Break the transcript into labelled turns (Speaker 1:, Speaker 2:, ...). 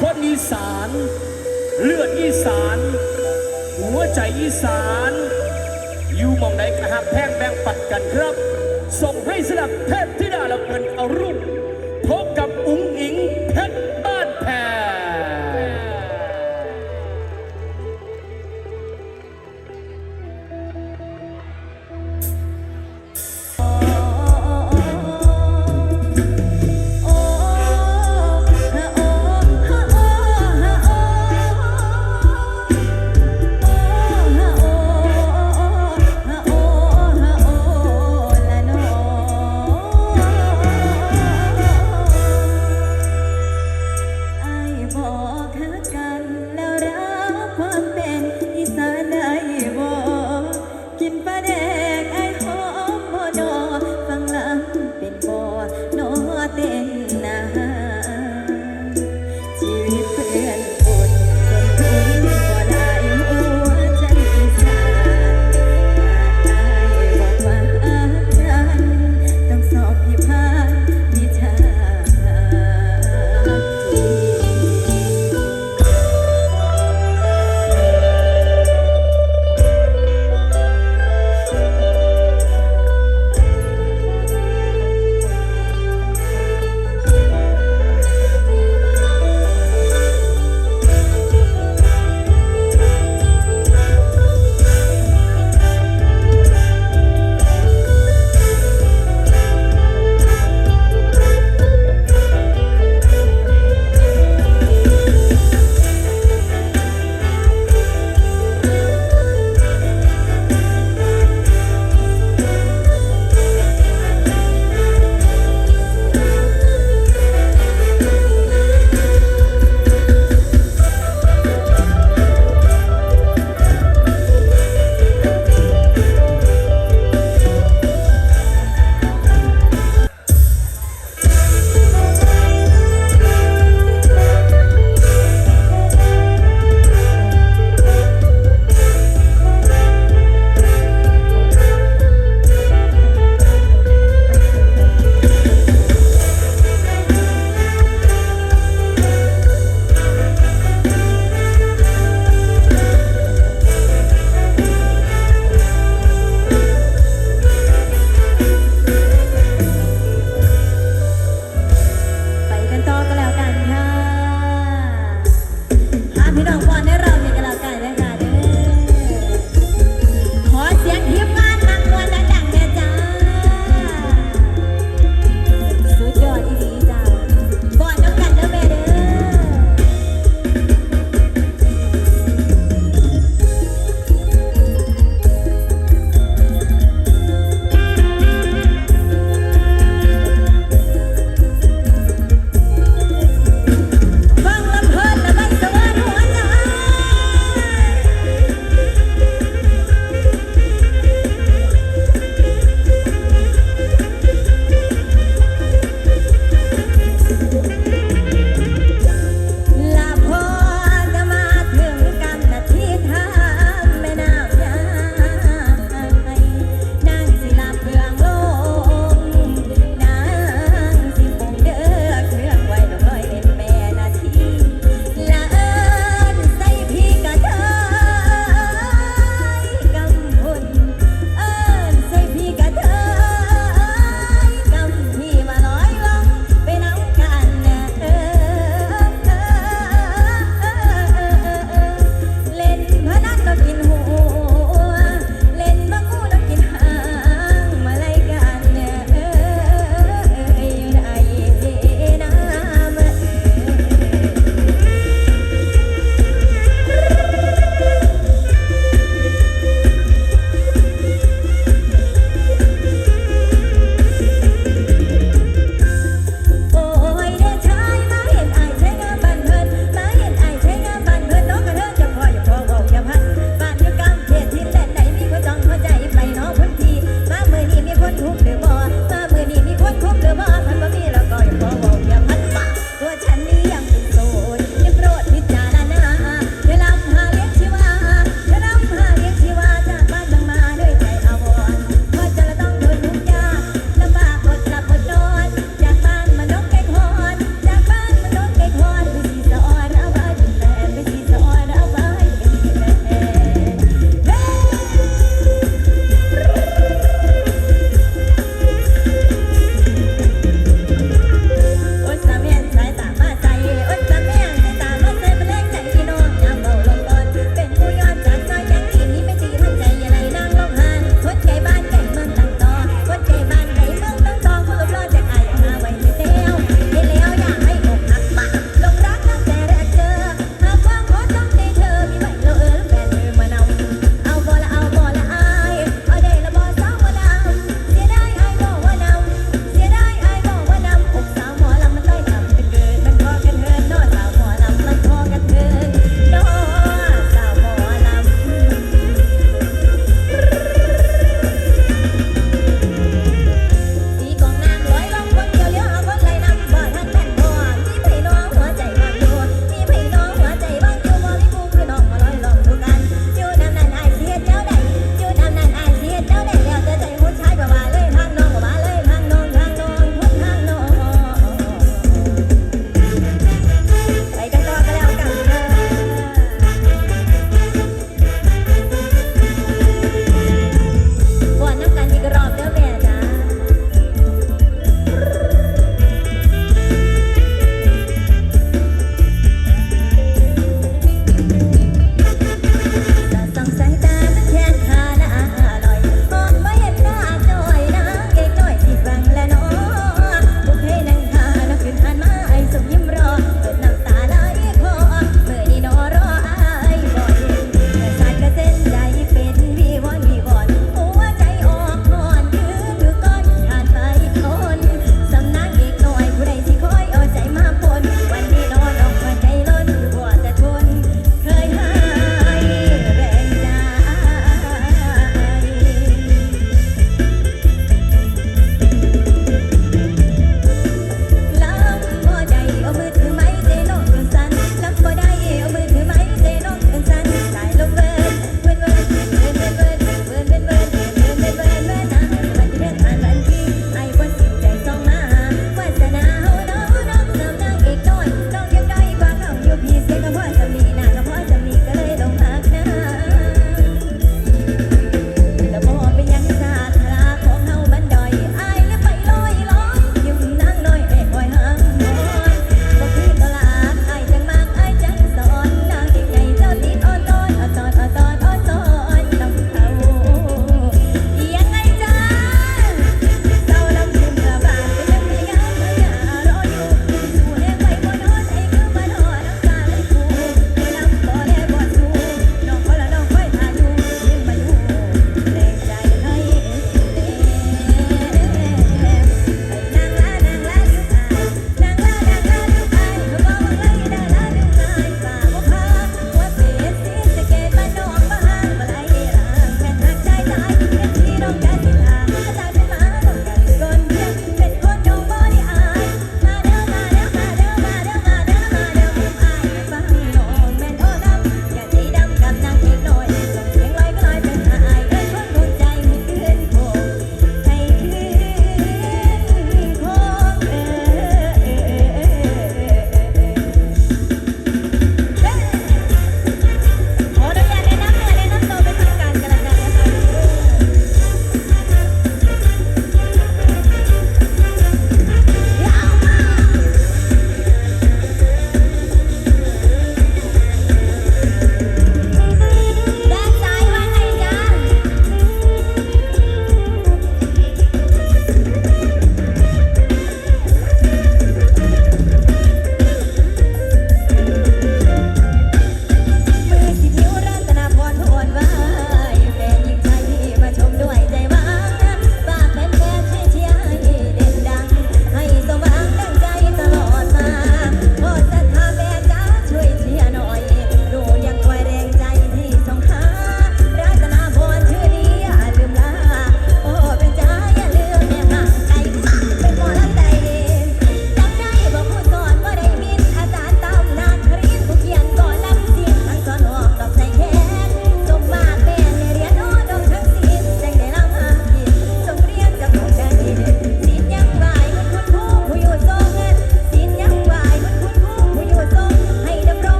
Speaker 1: คนอีสาน เลือดอีสาน หัวใจอีสาน อยู่มองไหนกระหับแพงแบ่งปัดกันครับ ส่งให้สลับเทพธิดาละเงินอรุณ นอเต็ง